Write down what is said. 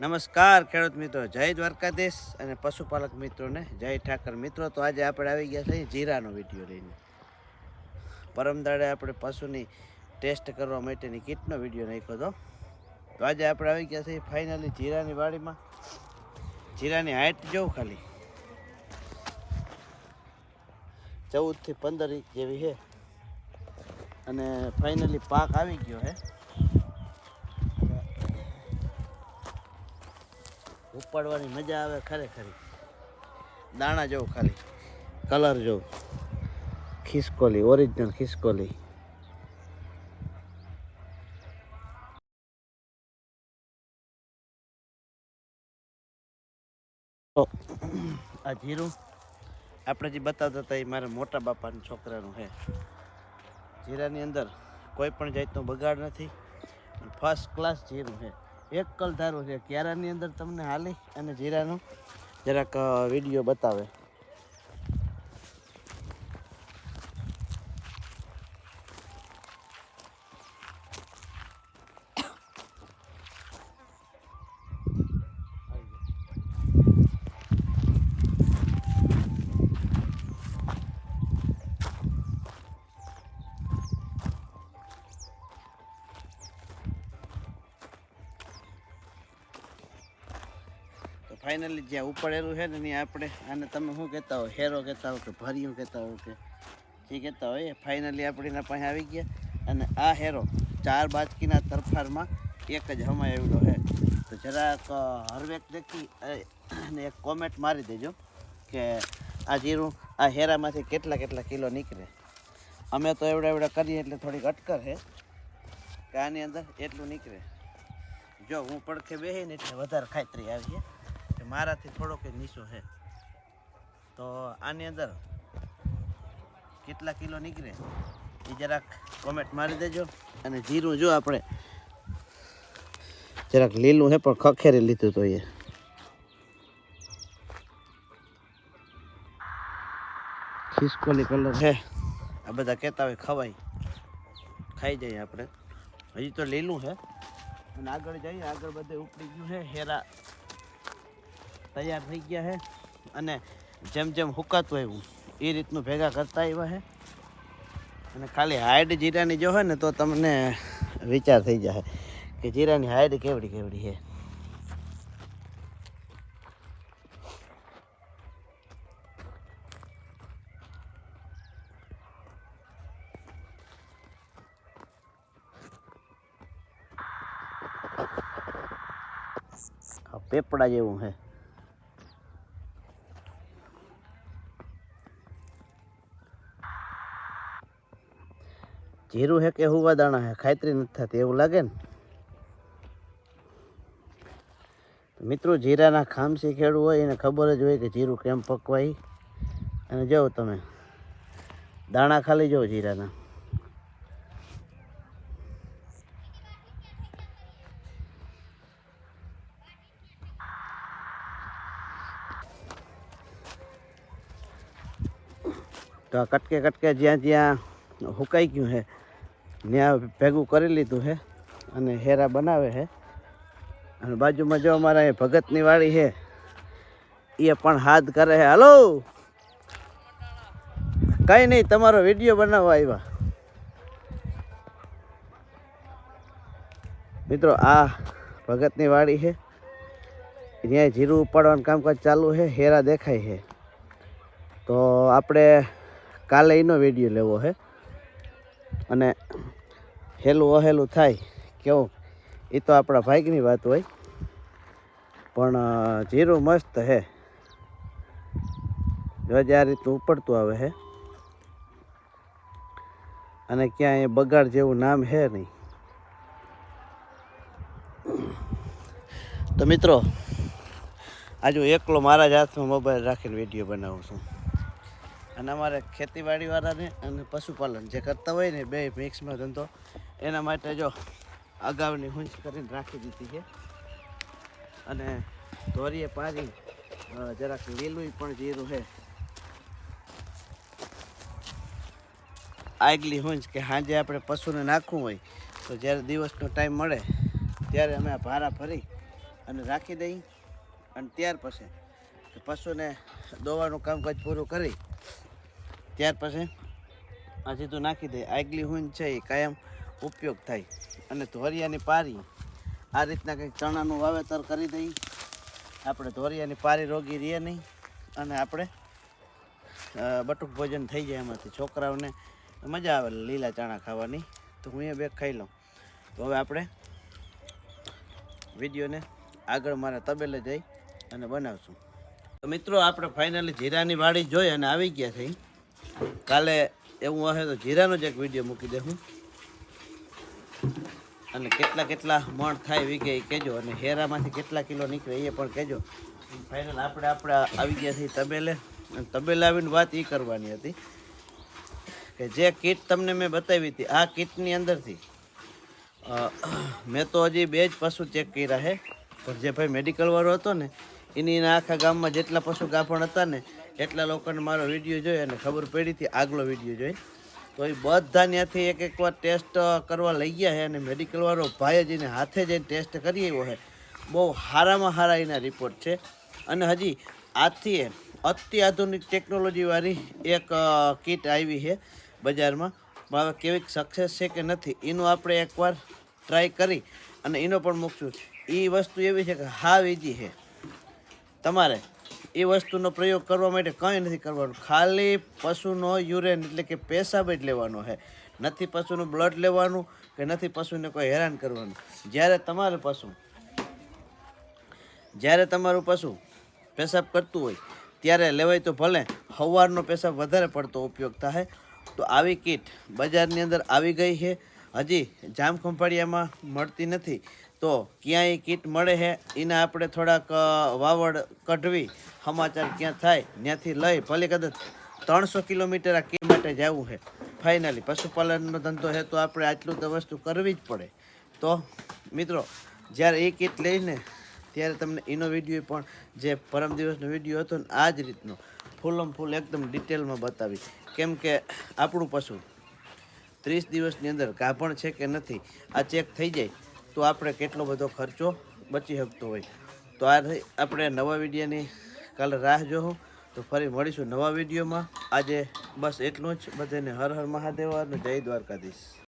નમસ્કાર, ખેડૂત મિત્રો. જય દ્વારકાધીશ અને પશુપાલક મિત્રોને જય ઠાકર. મિત્રો, તો આજે આપણે આવી ગયા છીએ જીરાનો વીડિયો લઈને. પરમ દાડે આપણે પશુની ટેસ્ટ કરવા માટેની કીટનો વીડિયો નાખ્યો હતો. તો આજે આપણે આવી ગયા છીએ ફાઇનલી જીરાની વાડીમાં. જીરાની હાઇટ જોઉં ખાલી. ચૌદથી પંદર ઇંચ જેવી છે. અને ફાઇનલી પાક આવી ગયો છે. ઉપાડવાની મજા આવે ખરેખરી. દાણા જોઉં ખાલી કલર જોઉં. ખિસકોલી ઓરિજિનલ ખિસકોલી. આ જીરું, આપણે જે બતાવતા હતા એ મારા મોટા બાપાના છોકરાનું છે. જીરાની અંદર કોઈ પણ જાતનો બગાડ નથી. ફર્સ્ટ ક્લાસ જીરું છે. એક કલ ધારું છે. ક્યારાની અંદર તમને હાલી અને જીરાનું જરાક વીડિયો બતાવે. ફાઇનલી જ્યાં ઉપાડેલું છે ને ત્યાં આપણે, આને તમે શું કહેતા હો હેરો કહેતા હો કે ભર્યું કહેતા હો કે જે કહેતા હોય, એ ફાઇનલી આપણે એના પાસે આવી ગયા. અને આ હેરો ચાર બાજકીના તરફારમાં એક જ હમાયેલો છે. તો જરાક હરવેક દેખી અને એક કોમેન્ટ મારી દેજો કે આ જીરું, આ હેરામાંથી કેટલા કેટલા કિલો નીકળે. અમે તો એવડા એવડા કરીએ એટલે થોડીક અટકર છે કે આની અંદર એટલું નીકળે. જો હું પડખે બેસીને એટલે વધારે ખાતરી આવી છે. કે મારાથી થોડોક નીચો છે. તો આની અંદર કેટલા કિલો નીકળે એ જરાક કોમેન્ટ મારી દેજો. અને જીરું જો આપણે જરાક લીલું છે, પણ ખખેરી લીધું તો એ. ખિસકોલી કલર છે. આ બધા કહેતા હોય ખવાય. ખાઈ જઈએ આપણે. હજી તો લીલું છે. અને આગળ જઈએ, આગળ બધે ઉપડી ગયું છે, હેરા તૈયાર થઈ ગયા છે અને જેમ જેમ હુકાતું આવ્યું, એ રીતનું ભેગા કરતા આવ્યા છે અને ખાલી હાઈડ જીરાની જો હોય ને તો તમને વિચાર થઈ જાય કે જીરાની હાઈડ કેવડી કેવડી છે પેપડા જેવું છે જીરું હે કે હુવા દાણા હે? ખાતરી નથી થતી, એવું લાગે ને? મિત્રો, જીરાના ખામસી ખેડવું હોય, એને ખબર જ હોય કે જીરું કેમ પકવાય. અને જાઓ તમે, દાણા ખાલી જાઓ જીરાના. તો આ કટકે કટકે જ્યાં જ્યાં હુકાઈ ગયું છે ત્યાં ભેગું કરી લીધું છે અને હેરા બનાવે છે અને બાજુમાં જો અમારા અહીં ભગતની વાડી છે એ પણ હાથ કરે છે હલો? કઈ નહીં, તમારો વીડિયો બનાવવા આવ્યા. મિત્રો, આ ભગતની વાડી છે ત્યાં જીરું ઉપાડવાનું કામકાજ ચાલુ છે હેરા દેખાય છે તો આપણે કાલે એનો વીડિયો લેવો છે અને હેલું અહેલું થાય કેવું એ તો આપણા ભાગની વાત હોય. પણ જીરું મસ્ત છે જો આ રીતનું ઉપડતું આવે હે. અને ક્યાંય બગાડ જેવું નામ છે નહીં. તો મિત્રો, આજુ એકલો મારા જ હાથમાં મોબાઈલ રાખીને વીડિયો બનાવું છું. અને અમારે ખેતીવાડીવાળાને અને પશુપાલન જે કરતા હોય ને બે મિક્સમાં ધંધો, એના માટે જો અગાઉની હુંચ કરીને રાખી દીધી છે. અને ધોરીએ પારી જરાક લીલું પણ જીરું છે. આગલી હુંચ કે સાંજે આપણે પશુને નાખવું હોય, તો જ્યારે દિવસનો ટાઈમ મળે, ત્યારે અમે ભારા ભરી અને રાખી દઈ અને ત્યાર પછી પશુને દોવાનું કામકાજ પૂરું કરી ત્યાર પછી આ સીધું નાખી દે. આગલી હુંજ છે એ કાયમ ઉપયોગ થાય. અને ધોરિયાની પારી આ રીતના કંઈક ચણાનું વાવેતર કરી દઈ આપણે ધોરિયાની પારી રોગી રહીએ નહીં. અને આપણે બટુક ભોજન થઈ જાય એમાંથી. છોકરાઓને મજા આવે લીલા ચણા ખાવાની. તો હું એ બે ખાઈ લઉં. તો હવે આપણે વિડીયોને આગળ મારા તબેલે જઈ અને બનાવશું. તો મિત્રો, આપણે ફાઇનલી જીરાની વાડી જોઈ અને આવી ગયા છે કાલે એવું હશે તો જીરાનો જ એક વીડિયો મૂકી દે હું. અને કેટલા કેટલા મણ થાય વીઘે એ કહેજો. અને હેરામાંથી કેટલા કિલો નીકળે એ પણ કહેજો. ફાઇનલ આપણે આપણે આવી ગયા છીએ તબેલે. અને તબેલે આવીને વાત એ કરવાની હતી કે જે કીટ તમને મેં બતાવી હતી, આ કીટની અંદરથી મેં તો હજી બે જ પશુ ચેક કર્યા છે. પણ જે ભાઈ મેડિકલવાળો હતો ને એની આખા ગામમાં જેટલા પશુ ગાભણ હતા ને એટલા લોકોને મારો વીડિયો જોઈ અને ખબર પડી હતી, આગલો વીડિયો જોઈ. તો એ બધા ત્યાંથી એક એક વાર ટેસ્ટ કરવા લઈ ગયા છે અને મેડિકલવાળો ભાઈ જ એને હાથે જઈને ટેસ્ટ કરી આવ્યો છે. બહુ સારામાં સારા એના રિપોર્ટ છે. અને હજી આજથી એ અત્યાધુનિક ટેકનોલોજીવાળી એક કીટ આવી છે બજારમાં. પણ હવે કેવી સક્સેસ છે કે નથી, એનું આપણે એકવાર ટ્રાય કરી અને એનો પણ મૂકશું. એ વસ્તુ એવી છે કે હા ઈજી છે. તમારે એ વસ્તુનો પ્રયોગ કરવા માટે કંઈ નથી કરવાનું. ખાલી પશુનો યુરેન એટલે કે પેશાબ જ લેવાનો છે. નથી પશુનું બ્લડ લેવાનું કે નથી પશુને કોઈ હેરાન કરવાનું. જ્યારે તમારે પશુ, જ્યારે તમારું પશુ પેશાબ કરતું હોય, ત્યારે લેવાય તો ભલે સવારનો પેશાબ વધારે પડતો ઉપયોગ થાય. તો આવી કીટ બજારની અંદર આવી ગઈ છે. હજી જામ ખંભાળિયામાં મળતી નથી. તો ક્યાંય કીટ મળે છે એના આપણે થોડાક વાવડ કઢવી, સમાચાર ક્યાં થાય ત્યાંથી લઈ, ભલે કદાચ ત્રણસો કિલોમીટર આ કીટ માટે જવું છે ફાઇનલી પશુપાલનનો ધંધો છે તો આપણે આટલું તો વસ્તુ કરવી જ પડે. તો, મિત્રો, જ્યારે એ કીટ લઈને, ત્યારે તમને એનો વીડિયો પણ, જે પરમ દિવસનો વીડિયો હતો ને આ જ રીતનો, ફૂલમ ફૂલ એકદમ ડિટેલમાં બતાવી કેમ કે આપણું પશુ ત્રીસ દિવસની અંદર ગાભણ છે કે નથી, આ ચેક થઈ જાય. તો આપણે કેટલો બધો ખર્ચો બચી શકતો હોય. તો આ આપણે નવા વિડીયોની કાલે રાહ જોઉં તો ફરી મળીશું નવા વિડીયોમાં. આજે બસ એટલું જ. બધાને હર હર મહાદેવ અને જય દ્વારકાધીશ.